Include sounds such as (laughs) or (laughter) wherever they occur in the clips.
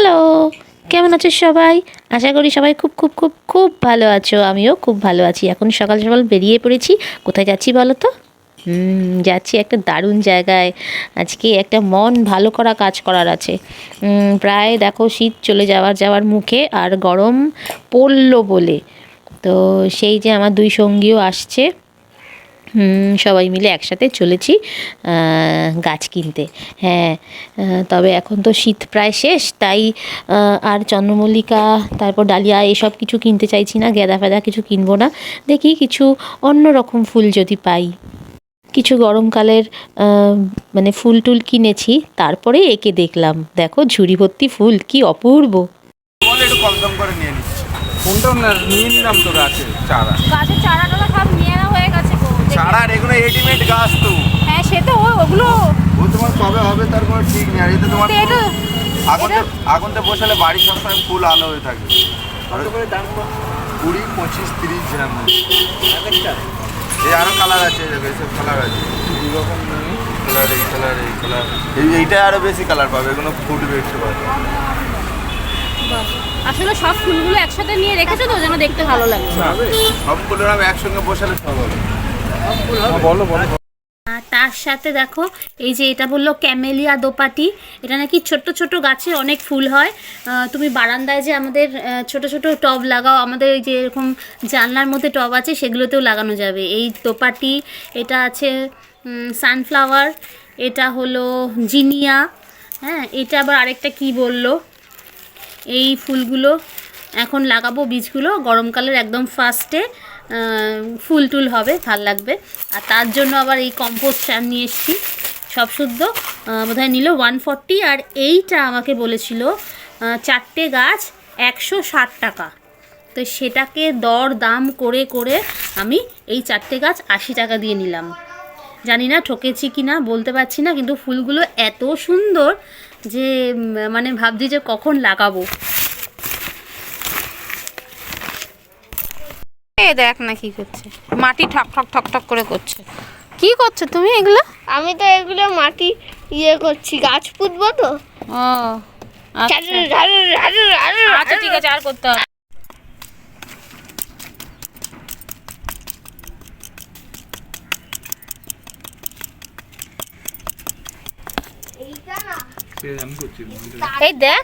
Hello, কেমন আছো সবাই? আশা করি সবাই খুব খুব খুব খুব ভালো আছো। আমিও খুব ভালো আছি। এখন সকাল সকাল বেরিয়ে পড়েছি। কোথায় যাচ্ছি বলো তো? যাচ্ছি একটা দারুণ জায়গায়। আজকে একটা মন ভালো করা কাজ করার আছে। প্রায় দেখো শীত চলে যাওয়ার যাওয়ার মুখে আর গরম পড়ল বলে। তো সেই যে আমার দুই সঙ্গীও আসছে। সবাই মিলে একসাথে চলেছি গাছ কিনতে। হ্যাঁ তবে এখন তো শীত প্রায় শেষ তাই আর চন্দ্রমল্লিকা তারপর ডালিয়া এসব কিছু কিনতে চাইছি না গেঁদা ফেদা কিছু কিনবো না। দেখি কিছু অন্য রকম ফুল যদি পাই। কিছু গরমকালের মানে ফুল টুল কিনেছি তারপরে একে দেখলাম। দেখো ঝুড়ি ভর্তি ফুল কি অপূর্ব! বলে কম করে নিয়ে নিচ্ছি। কোনটা নিয়ে নিলাম তো চারা। গাছের চারা টারা সব নিয়ে নেওয়া হয়ে আর এগুলো রেডিমেড গাছ তো। হ্যাঁ সে তো ওগুলো ও তোমার কবে হবে তার কোনো ঠিক নেই। আর এতে তোমার এটা আগুনতে আগুনতে বসালে বাড়ি সবসময় ফুল আলো হয়ে থাকবে কত করে দাম কুড়ি পঁচিশ তিরিশ গ্রাম। এই আরও কালার আছে এই দেখো, কালার আছে। কালার এই কালার এই কালার এই এইটা আরও বেশি কালার পাবে এগুলো ফুটবে একটু পাবে। আসলে সব ফুলগুলো একসাথে নিয়ে রেখেছো তো যেন দেখতে ভালো লাগে। সবগুলো আমি একসঙ্গে বসালে সব হবে। আর তার সাথে দেখো, এই যে এটা বলল ক্যামেলিয়া দোপাটি। এটা নাকি ছোট্ট ছোট গাছে অনেক ফুল হয়। তুমি বারান্দায় যে আমাদের ছোট ছোট টব লাগাও, আমাদের যে এরকম জানলার মধ্যে টব আছে, সেগুলোতেও লাগানো যাবে। এই দোপাটি, এটা আছে সানফ্লাওয়ার, এটা হলো জিনিয়া হ্যাঁ এটা আবার আরেকটা কি বলল? এই ফুলগুলো এখন লাগাবো বীজগুলো, গরমকালের একদম ফার্স্টে ফুল টুল হবে, ভালো লাগবে। আর তার জন্য আবার এই কম্পোস্ট চার নিয়ে এসেছি, সব শুদ্ধ। বোধহয় নিল ওয়ান ফর্টি আর এইটা আমাকে বলেছিল চারটে গাছ একশো ষাট টাকা। তো সেটাকে দর দাম করে করে আমি এই চারটে গাছ আশি টাকা দিয়ে নিলাম। জানি না ঠকেছি কি না, বলতে পারছি না, কিন্তু ফুলগুলো এত সুন্দর যে মানে ভাবছি যে কখন লাগাবো। এ দেখ না কি করছে। মাটি ঠক ঠক ঠক ঠক করে করছে। কি করছ তুমি এগুলো? আমি তো এগুলো মাটি ইয়ে করছি গাছ পুঁতবো তো। ও আচ্ছা। আচ্ছা ঠিক আছে আর করতে হবে। এই দেখ।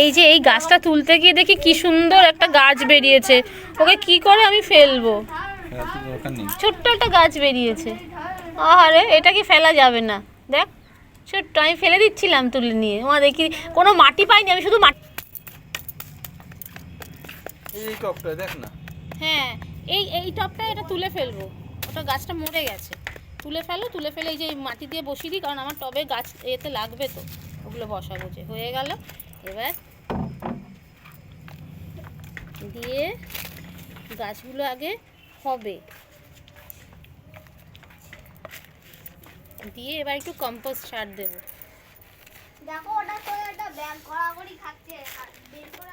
এই যে এই গাছটা তুলতে গিয়ে দেখি কি সুন্দর একটা গাছ বেরিয়েছে। ওকে কি করে আমি ফেলব? ছোট্ট একটা গাছ বেরিয়েছে। আরে এটা কি ফেলা যাবে না? দেখ ছোট্ট আমি ফেলে দিচ্ছিলাম তুলে নিয়ে। মা দেখি কোনো মাটি পাইনি আমি শুধু মাটি এই টপটা দেখ না। হ্যাঁ এই এই টপটা এটা তুলে ফেলব। ওটা গাছটা মরে গেছে। তুলে ফেলো তুলে ফেলে এই যে মাটি দিয়ে বসিয়ে দিই কারণ আমার টবে গাছ এতে লাগবে তো। ওগুলো বসাবো যে হয়ে গেল। এবার দিয়ে গাছগুলো আগে হবে। দিয়ে এবার একটু কম্পোস্ট সার দেবো। দেখো ওটা তো একটা ব্যায়াম করি খাচ্ছে, আর বের করে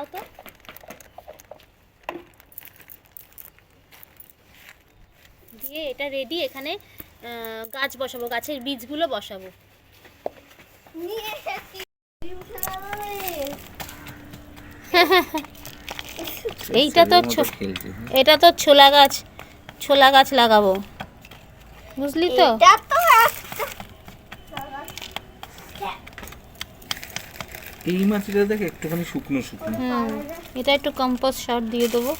দাও তো দিয়ে এটা রেডি এখানে আহ, গাছ বসাবো গাছের বীজগুলো বসাবো। (laughs) এইটা তো ছো- এটা তো ছোলা গাছ ছোলা গাছ লাগাবো। বুঝলি তো? এটা তো একটা এই মাছটা দেখে একটুখানি শুকনো শুকনো। এটা একটু কম্পোস্ট সার দিয়ে দেবো।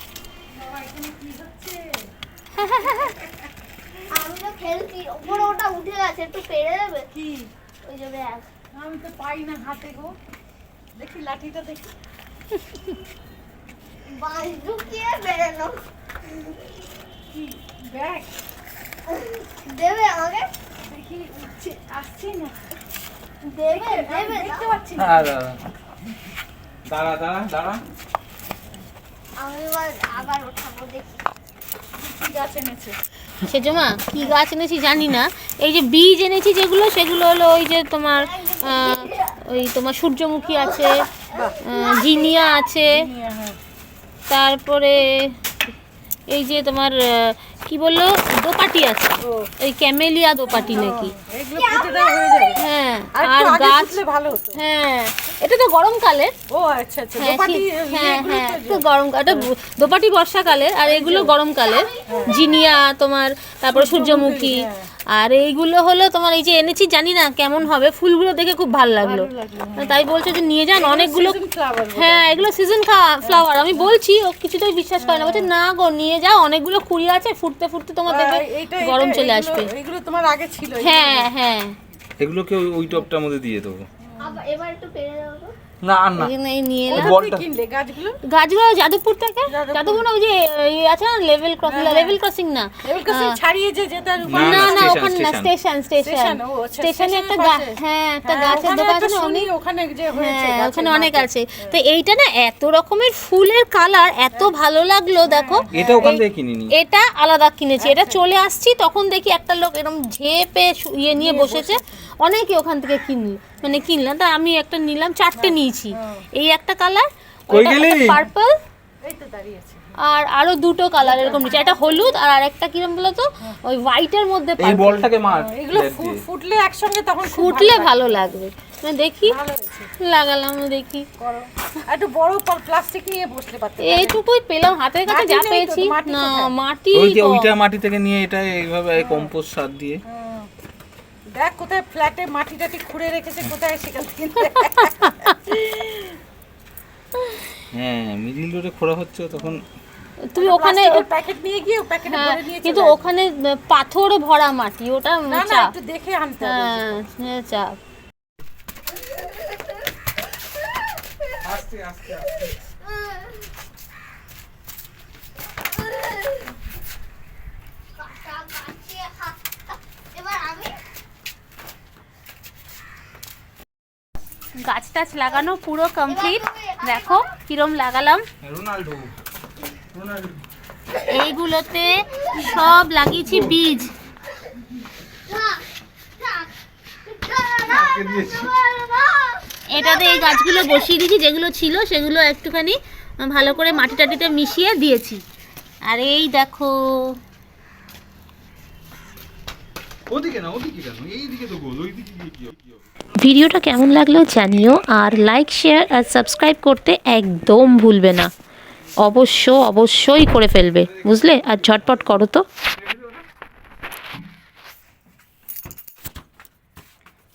আমি তো খেলছি ওপরে ওটা উঠে গেছে একটু পেরে দেবে? কি? ওই যে ব্যাগ আমি তো পাই না হাতে গো। দেখি লাঠিটা দেখি। ঢুকিয়ে বেরোনো কি? ব্যাগ দেবে আমাকে দেখি উঠছে আসছে না। দেবে দেবে দেখতে পাচ্ছি না। হ্যাঁ দাঁড়া দাঁড়া দাঁড়া দাঁড়া। আমি আবার ওঠাবো দেখি কি গাছ এনেছে। সেজমা কি গাছ এনেছি জানি না। এই যে বীজ এনেছি যেগুলো সেগুলো হলো ওই যে তোমার ওই তোমার সূর্যমুখী আছে জিনিয়া আছে তারপরে এই যে তোমার আহ, কি বলল? দোপাটি আছে। এই ক্যামেলিয়া দোপাটি নাকি? হয়ে হ্যাঁ আর গাছ হ্যাঁ এটা তো গরমকালে ও আচ্ছা আচ্ছা হ্যাঁ দোপাটি হ্যাঁ হ্যাঁ তো এটা দোপাটি বর্ষাকালে আর এগুলো গরমকালে। জিনিয়া তোমার তারপরে সূর্যমুখী। আর এইগুলো হলো তোমার এই যে এনেছি জানি না কেমন হবে। ফুলগুলো দেখে খুব ভালো লাগল। তাই বলছে যে নিয়ে যান অনেকগুলো। হ্যাঁ এগুলো সিজন ফ্লাওয়ার আমি বলছি ও কিছুতেই বিশ্বাস করে না। বলছে না গো নিয়ে যাও। অনেকগুলো কুড়ি আছে ফুটতে ফুটতে তোমার দেখবে গরম চলে আসবে। এগুলো তোমার আগে ছিল হ্যাঁ হ্যাঁ। এগুলোকে ওই- ওই টপটার মধ্যে দিয়ে দেবো। আবার এবার একটু পেরে তো। না আর না। এই নিয়ে এলাম বলটা কিনলে গাছগুলো? গাছগুলো যাদবপুর থেকে? যাদবপুর। না ওই যে আছে না লেভেল ক্রসিং লেভেল ক্রসিং না? কাছে ছাড়িয়ে যে যেটা না, না ওখানে না স্টেশন স্টেশন আচ্ছা, স্টেশনে একটা হ্যাঁ একটা হ্যাঁ, গাছের দোকান আছে অনেক ওখানে যে হয়েছে হ্যাঁ ওখানে অনেক আছে। তো এইটা না এত রকমের ফুলের কালার এত ভালো লাগল দেখো। এটা ওখান থেকে কিনিনি। এটা আলাদা কিনেছি। এটা চলে আসছি তখন দেখি একটা লোক এরকম ঝেপে ইয়ে নিয়ে বসেছে। অনেকে ওখান থেকে কিনল মানে কিনলাম তা আমি একটা নিলাম চারটে নিয়েছি। এই একটা কালার পার্পল এই তো দাঁড়িয়ে আছে। আর আরও দুটো কালার এরকম নিচে একটা হলুদ আর আরেকটা কিরম বলতো? ওই হোয়াইটের মধ্যে এই বলটাকে মার। এগুলো। ফুটলে একসঙ্গে তখন ফুটলে ভালো লাগবে। না দেখি লাগালাম দেখি। করো। একটু বড় প্লাস্টিক নিয়ে বসতে পারতে এইটুকুই পেলাম হাতের কাছে যা পেয়েছি। না মাটি। ওইটা মাটি থেকে নিয়ে এটা এইভাবে কম্পোস্ট সার দিয়ে। দেখ কোথায় ফ্ল্যাটে মাটি টাটি খুঁড়ে রেখেছে কোথায় সেখান থেকে হ্যাঁ মিডিল রোডে খোঁড়া হচ্ছে তখন তুমি ওখানে প্যাকেট নিয়ে গিয়ে প্যাকেটে ভরে নিয়ে কিন্তু ওখানে পাথর ভরা মাটি ওটা না না চাপ একটু দেখে আনতে হ্যাঁ হ্যাঁ, চাপ কাটা কাটিয়ে হাতটা এবার আমি গাছ টাছ লাগানো পুরো কমপ্লিট দেখো কিরম লাগালাম। এইগুলোতে সব লাগিয়েছি বীজ। এটাতে এই গাছগুলো বসিয়ে দিয়েছি যেগুলো ছিল সেগুলো একটুখানি ভালো করে মাটি টাটিতে মিশিয়ে দিয়েছি। আর এই দেখো ওদিকে না ওদিকে কেন? এইদিকে তো গোল ওইদিকে গিয়ে কি ভিডিওটা কেমন লাগল জানিও আর লাইক শেয়ার আর সাবস্ক্রাইব করতে একদম ভুলবে না। অবশ্য অবশ্যই করে ফেলবে বুঝলে? আর ঝটপট করো তো।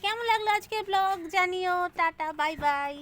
কেমন লাগল আজকে ব্লগ জানিও টাটা বাই বাই